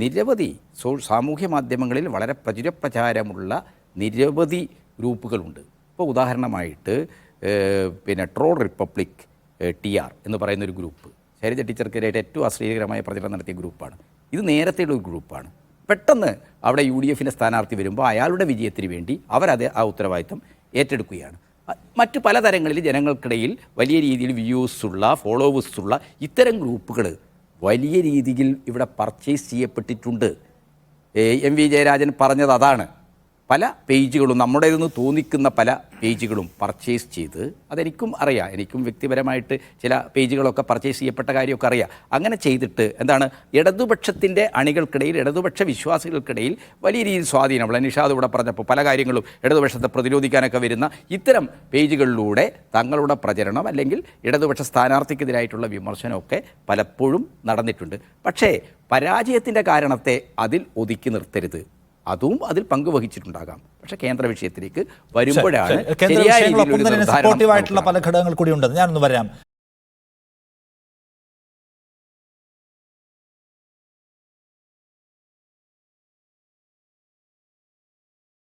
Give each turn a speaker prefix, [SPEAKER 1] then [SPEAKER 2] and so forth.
[SPEAKER 1] നിരവധി സോ സാമൂഹ്യ മാധ്യമങ്ങളിൽ വളരെ പ്രചുരപ്രചാരമുള്ള നിരവധി ഗ്രൂപ്പുകളുണ്ട്. ഇപ്പോൾ ഉദാഹരണമായിട്ട് പിന്നെ ട്രോൾ റിപ്പബ്ലിക് ടി ആർ എന്ന് പറയുന്ന ഒരു ഗ്രൂപ്പ്. ശൈലജ ടീച്ചർക്കെതിരായിട്ട് ഏറ്റവും അശ്ലീലകരമായ പ്രചരണം നടത്തിയ ഗ്രൂപ്പാണ്. ഇത് നേരത്തെയുള്ള ഒരു ഗ്രൂപ്പാണ്. പെട്ടെന്ന് അവിടെ യു ഡി എഫിന്റെ സ്ഥാനാർത്ഥി വരുമ്പോൾ അയാളുടെ വിജയത്തിന് വേണ്ടി അവരത് ആ ഉത്തരവാദിത്തം ഏറ്റെടുക്കുകയാണ്. മറ്റ് പലതരങ്ങളിൽ ജനങ്ങൾക്കിടയിൽ വലിയ രീതിയിൽ വ്യൂസുള്ള ഫോളോവേഴ്സുള്ള ഇത്തരം ഗ്രൂപ്പുകൾ വലിയ രീതിയിൽ ഇവിടെ പർച്ചേസ് ചെയ്യപ്പെട്ടിട്ടുണ്ട്. എം വി ജയരാജൻ പറഞ്ഞത് അതാണ്. പല പേജുകളും നമ്മുടേതെന്ന് തോന്നിക്കുന്ന പല പേജുകളും പർച്ചേസ് ചെയ്ത് അതെനിക്കും അറിയാം. എനിക്കും വ്യക്തിപരമായിട്ട് ചില പേജുകളൊക്കെ പർച്ചേസ് ചെയ്യപ്പെട്ട കാര്യമൊക്കെ അറിയാം. അങ്ങനെ ചെയ്തിട്ട് എന്താണ് ഇടതുപക്ഷത്തിന്റെ അണികൾക്കിടയിൽ ഇടതുപക്ഷ വിശ്വാസികൾക്കിടയിൽ വലിയ രീതിയിൽ സ്വാധീനം. ഉള്ള നിഷാദ് ഇവിടെ പറഞ്ഞപ്പോൾ പല കാര്യങ്ങളും ഇടതുപക്ഷത്തെ പ്രതിരോധിക്കാനൊക്കെ വരുന്ന ഇത്തരം പേജുകളിലൂടെ തങ്ങളുടെ പ്രചരണം അല്ലെങ്കിൽ ഇടതുപക്ഷ സ്ഥാനാർത്ഥിക്കെതിരായിട്ടുള്ള വിമർശനമൊക്കെ പലപ്പോഴും നടന്നിട്ടുണ്ട്. പക്ഷേ പരാജയത്തിന്റെ കാരണത്തെ അതിൽ ഒതുക്കി നിർത്തരുത്. അതും അതിൽ പങ്കുവഹിച്ചിട്ടുണ്ടാകാം. പക്ഷേ കേന്ദ്ര വിഷയത്തിലേക്ക് വരുമ്പോഴാണ് ശരിയായ
[SPEAKER 2] പല ഘടകങ്ങൾ കൂടി ഉണ്ടെന്ന് ഞാനൊന്ന് വരാം